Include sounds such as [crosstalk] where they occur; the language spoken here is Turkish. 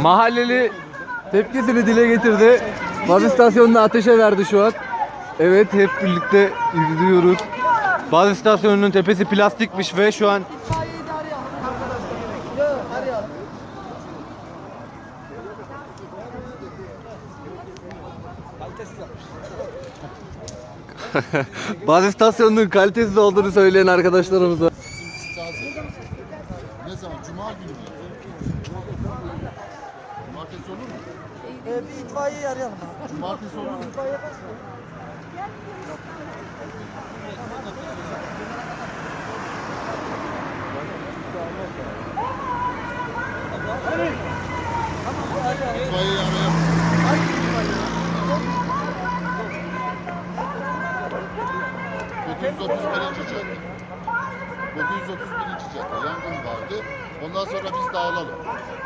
Mahalleli tepkisini dile getirdi. Baz istasyonunu ateşe verdi şu an. Evet hep birlikte izliyoruz. Baz istasyonunun tepesi plastikmiş ve şu an [laughs] Baz istasyonunun kalitesiz olduğunu söyleyen arkadaşlarımıza. Ne zaman? Cuma günü mü? Cumartesi olur mu? Ee, bir itfaiyeyi arayalım. Cumartesi olur mu? İtfaiye kaç? İtfaiyeyi arayalım. Hangi itfaiye? 931. cadde. 931. cadde. Yangın vardı. Ondan sonra biz dağılalım.